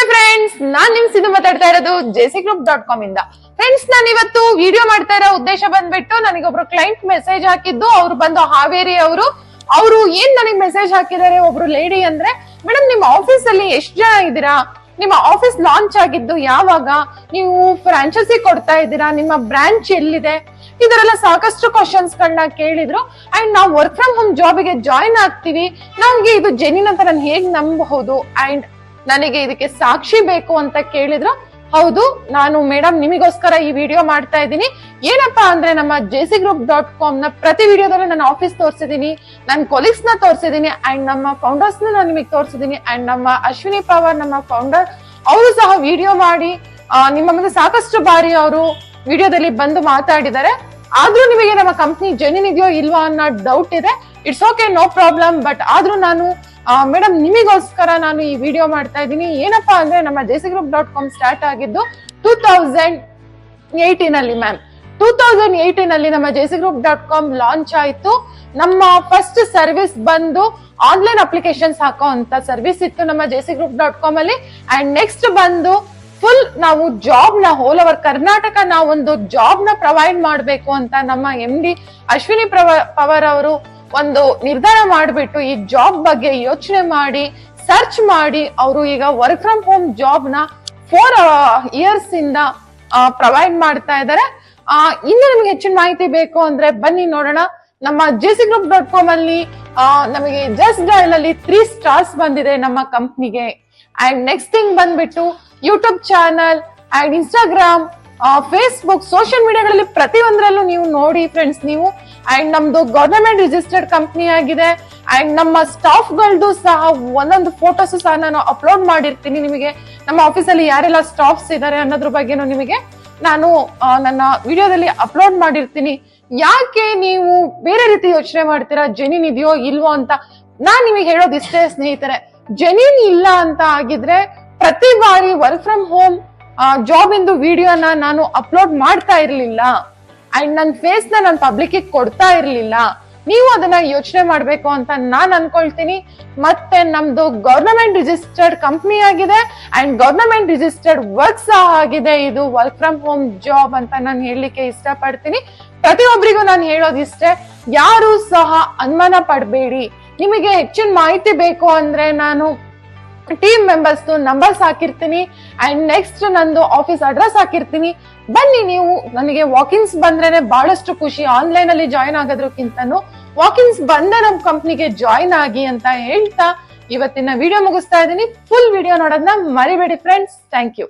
ನಮಸ್ತೆ ಫ್ರೆಂಡ್ಸ್ ನಾನ್ ನಿಮ್ ಸಿದ್ದು ಮಾತಾಡ್ತಾ ಇರೋದು ಜೆಸಿ ಗ್ರೂಪ್ ಡಾಟ್ ಕಾಮ್ ಇಂದ. ಫ್ರೆಂಡ್ಸ್ ನಾನು ಇವತ್ತು ವಿಡಿಯೋ ಮಾಡ್ತಾ ಇರೋ ಉದ್ದೇಶ ಬಂದ್ಬಿಟ್ಟು ನನಗೊಬ್ರು ಕ್ಲೈಂಟ್ ಮೆಸೇಜ್ ಹಾಕಿದ್ದು ಅವ್ರು ಬಂದು ಹಾವೇರಿ ಅವರು. ಅವರು ಏನ್ ನನಗೆ ಮೆಸೇಜ್ ಹಾಕಿದ್ದಾರೆ ಒಬ್ರು ಲೇಡಿ ಅಂದ್ರೆ ಮೇಡಮ್ ನಿಮ್ಮ ಆಫೀಸ್ ಅಲ್ಲಿ ಎಷ್ಟ್ ಜನ ಇದ್ದೀರಾ? ನಿಮ್ಮ ಆಫೀಸ್ ಲಾಂಚ್ ಆಗಿದ್ದು ಯಾವಾಗ? ನೀವು ಫ್ರಾಂಚೈಸಿ ಕೊಡ್ತಾ ಇದ್ದೀರಾ? ನಿಮ್ಮ ಬ್ರಾಂಚ್ ಎಲ್ಲಿದೆ? ಇದರೆಲ್ಲ ಸಾಕಷ್ಟು ಕ್ವಶನ್ಸ್ ಗಳನ್ನ ಕೇಳಿದ್ರು. ಅಂಡ್ ನಾವು ವರ್ಕ್ ಫ್ರಮ್ ಹೋಮ್ ಜಾಬಿಗೆ ಜಾಯಿನ್ ಆಗ್ತೀವಿ. ನಮ್ಗೆ ಇದು ಜೆನಿನ್ ಅಂತ ನಾನು ಹೇಗ್ ನಂಬಬಹುದು? ಅಂಡ್ ನನಗೆ ಇದಕ್ಕೆ ಸಾಕ್ಷಿ ಬೇಕು ಅಂತ ಕೇಳಿದ್ರು, ಹೌದು, ನಾನು ಮೇಡಮ್ ನಿಮಗೋಸ್ಕರ ಈ ವಿಡಿಯೋ ಮಾಡ್ತಾ ಇದ್ದೀನಿ. ಏನಪ್ಪಾ ಅಂದ್ರೆ ನಮ್ಮ ಜೆಸಿ ಗ್ರೂಪ್ ಡಾಟ್ ಕಾಮ್ನ ಪ್ರತಿ ವಿಡಿಯೋದಲ್ಲಿ ನಾನು ಆಫೀಸ್ ತೋರಿಸಿದೀನಿ ನನ್ನ ಕೊಲೀಗ್ಸ್ನ ತೋರಿಸಿದೀನಿ ಅಂಡ್ ನಮ್ಮ ಫೌಂಡರ್ಸ್ ನಾನು ನಿಮಗೆ ತೋರಿಸಿದೀನಿ ಅಂಡ್ ನಮ್ಮ ಅಶ್ವಿನಿ ಪವರ್, ನಮ್ಮ ಫೌಂಡರ್ ಅವರು ಸಹ ವಿಡಿಯೋ ಮಾಡಿ ನಿಮ್ಮ ಮುಂದೆ ಸಾಕಷ್ಟು ಬಾರಿ ಅವರು ವಿಡಿಯೋದಲ್ಲಿ ಬಂದು ಮಾತಾಡಿದ್ದಾರೆ. ಆದ್ರೂ ನಿಮಗೆ ನಮ್ಮ ಕಂಪ್ನಿ ಜೆನ್ಯೂನ್ ಇದೆಯೋ ಇಲ್ವಾ ಅನ್ನೋ ಡೌಟ್ ಇದೆ. It's okay no problem but ಆದ್ರೂ ನಾನು ಮೇಡಮ್, ನಿಮಗೋಸ್ಕರ ನಾನು ಈ ವಿಡಿಯೋ ಮಾಡ್ತಾ ಇದ್ದೀನಿ. ಏನಪ್ಪಾ ಅಂದ್ರೆ ನಮ್ಮ JC group dot com start ಆಗಿದ್ದು ಟೂ ತೌಸಂಡ್ ಏಯ್ಟೀನ್ ಅಲ್ಲಿ ಮ್ಯಾಮ್ ಟೂ ತೌಸಂಡ್ ಏಯ್ಟೀನ್ ಅಲ್ಲಿ ನಮ್ಮ JC group dot com launch ಆಯ್ತು. ನಮ್ಮ ಫಸ್ಟ್ ಸರ್ವಿಸ್ ಬಂದು ಆನ್ಲೈನ್ ಅಪ್ಲಿಕೇಶನ್ಸ್ ಹಾಕೋ ಅಂತ ಸರ್ವಿಸ್ ಇತ್ತು ನಮ್ಮ ಜೆಸಿ ಗ್ರೂಪ್ ಡಾಟ್ ಕಾಮ್ ಅಲ್ಲಿ. ಅಂಡ್ ನೆಕ್ಸ್ಟ್ ಬಂದು ಫುಲ್ ನಾವು ಜಾಬ್ನ ಹೋಲ್ ಓವರ್ ಕರ್ನಾಟಕ ನಾವು ಒಂದು ಜಾಬ್ನ ಪ್ರೊವೈಡ್ ಮಾಡಬೇಕು ಅಂತ ನಮ್ಮ ಎಂ ಡಿ ಅಶ್ವಿನಿ ಪ್ರವ- ಪವರ್ ಅವರು ಒಂದು ನಿರ್ಧಾರ ಮಾಡಿಬಿಟ್ಟು ಈ ಜಾಬ್ ಬಗ್ಗೆ ಯೋಚನೆ ಮಾಡಿ ಸರ್ಚ್ ಮಾಡಿ ಅವರು ಈಗ ವರ್ಕ್ ಫ್ರಮ್ ಹೋಮ್ ಜಾಬ್ನ ಫೋರ್ ಇಯರ್ಸ್ ಇಂದ ಪ್ರೊವೈಡ್ ಮಾಡ್ತಾ ಇದ್ದಾರೆ ಇನ್ನು ನಿಮ್ಗೆ ಹೆಚ್ಚಿನ ಮಾಹಿತಿ ಬೇಕು ಅಂದ್ರೆ ಬನ್ನಿ ನೋಡೋಣ. ನಮ್ಮ ಜೆಸಿ ಗ್ರೂಪ್ ಡಾಟ್ ಕಾಮ್ ಅಲ್ಲಿ ನಮಗೆ ಜಸ್ಟ್ ಡೈಲ್ ಅಲ್ಲಿ ತ್ರೀ ಸ್ಟಾರ್ಸ್ ಬಂದಿದೆ ನಮ್ಮ ಕಂಪ್ನಿಗೆ ಅಂಡ್ ನೆಕ್ಸ್ಟ್ ಥಿಂಗ್ ಬಂದ್ಬಿಟ್ಟು YouTube channel and Instagram Facebook social ಮೀಡಿಯಾಗಳಲ್ಲಿ ಪ್ರತಿಯೊಂದರಲ್ಲೂ ನೀವು ನೋಡಿ ಫ್ರೆಂಡ್ಸ್ ನೀವು ಅಂಡ್ ನಮ್ದು ಗವರ್ನಮೆಂಟ್ ರಿಜಿಸ್ಟರ್ಡ್ ಕಂಪ್ನಿ ಆಗಿದೆ ಅಂಡ್ ನಮ್ಮ ಸ್ಟಾಫ್ ಗಳದ್ದು ಸಹ ಒಂದೊಂದು ಫೋಟೋಸ್ ಸಹ ನಾನು ಅಪ್ಲೋಡ್ ಮಾಡಿರ್ತೀನಿ ನಿಮಗೆ. ನಮ್ಮ ಆಫೀಸಲ್ಲಿ ಯಾರೆಲ್ಲ ಸ್ಟಾಫ್ಸ್ ಇದ್ದಾರೆ ಅನ್ನೋದ್ರ ಬಗ್ಗೆನೂ ನಿಮಗೆ ನಾನು ನನ್ನ ವಿಡಿಯೋದಲ್ಲಿ ಅಪ್ಲೋಡ್ ಮಾಡಿರ್ತೀನಿ. ಯಾಕೆ ನೀವು ಬೇರೆ ರೀತಿ ಯೋಚನೆ ಮಾಡ್ತೀರಾ? ಜೆನಿನ್ ಇದೆಯೋ ಇಲ್ವೋ ಅಂತ ನಾನ್ ನಿಮಗೆ ಹೇಳೋದು ಇಷ್ಟೇ ಸ್ನೇಹಿತರೆ. ಜೆನಿನ್ ಇಲ್ಲ ಅಂತ ಆಗಿದ್ರೆ ಪ್ರತಿ ಬಾರಿ ವರ್ಕ್ ಫ್ರಮ್ ಹೋಮ್ ಜಾಬ್ ಇಂದು ವಿಡಿಯೋನ ನಾನು ಅಪ್ಲೋಡ್ ಮಾಡ್ತಾ ಇರ್ಲಿಲ್ಲ. ಅಂಡ್ ನನ್ನ ಫೇಸ್ನ ನಾನು ಪಬ್ಲಿಕ್ ಕೊಡ್ತಾ ಇರ್ಲಿಲ್ಲ. ನೀವು ಅದನ್ನ ಯೋಚನೆ ಮಾಡ್ಬೇಕು ಅಂತ ನಾನು ಅನ್ಕೊಳ್ತೀನಿ. ಮತ್ತೆ ನಮ್ದು ಗವರ್ನಮೆಂಟ್ ರಿಜಿಸ್ಟರ್ಡ್ ಕಂಪ್ನಿ ಆಗಿದೆ. ಅಂಡ್ ಗವರ್ನಮೆಂಟ್ ರಿಜಿಸ್ಟರ್ಡ್ ವರ್ಕ್ ಸಹ ಆಗಿದೆ. ಇದು ವರ್ಕ್ ಫ್ರಮ್ ಹೋಮ್ ಜಾಬ್ ಅಂತ ನಾನು ಹೇಳಲಿಕ್ಕೆ ಇಷ್ಟಪಡ್ತೀನಿ. ಪ್ರತಿಯೊಬ್ಬರಿಗೂ ನಾನು ಹೇಳೋದಿಷ್ಟೇ, ಯಾರು ಸಹ ಅನುಮಾನ ಪಡಬೇಡಿ. ನಿಮಗೆ ಹೆಚ್ಚಿನ ಮಾಹಿತಿ ಬೇಕು ಅಂದ್ರೆ ನಾನು ಟೀಮ್ ಮೆಂಬರ್ಸ್ ನಂಬರ್ಸ್ ಹಾಕಿರ್ತೀನಿ. ಅಂಡ್ ನೆಕ್ಸ್ಟ್ ನಂದು ಆಫೀಸ್ ಅಡ್ರೆಸ್ ಹಾಕಿರ್ತೀನಿ. ಬನ್ನಿ ನೀವು, ನನಗೆ ವಾಕಿಂಗ್ಸ್ ಬಂದ್ರೆ ಬಹಳಷ್ಟು ಖುಷಿ. ಆನ್ಲೈನ್ ಅಲ್ಲಿ ಜಾಯಿನ್ ಆಗೋದ್ರಕ್ಕಿಂತನೂ ವಾಕಿಂಗ್ಸ್ ಬಂದ ನಮ್ ಕಂಪ್ನಿಗೆ ಜಾಯಿನ್ ಆಗಿ ಅಂತ ಹೇಳ್ತಾ ಇವತ್ತಿನ ವಿಡಿಯೋ ಮುಗಿಸ್ತಾ ಇದ್ದೀನಿ. ಫುಲ್ ವಿಡಿಯೋ ನೋಡೋದನ್ನ ಮರಿಬೇಡಿ ಫ್ರೆಂಡ್ಸ್ ಥ್ಯಾಂಕ್ ಯು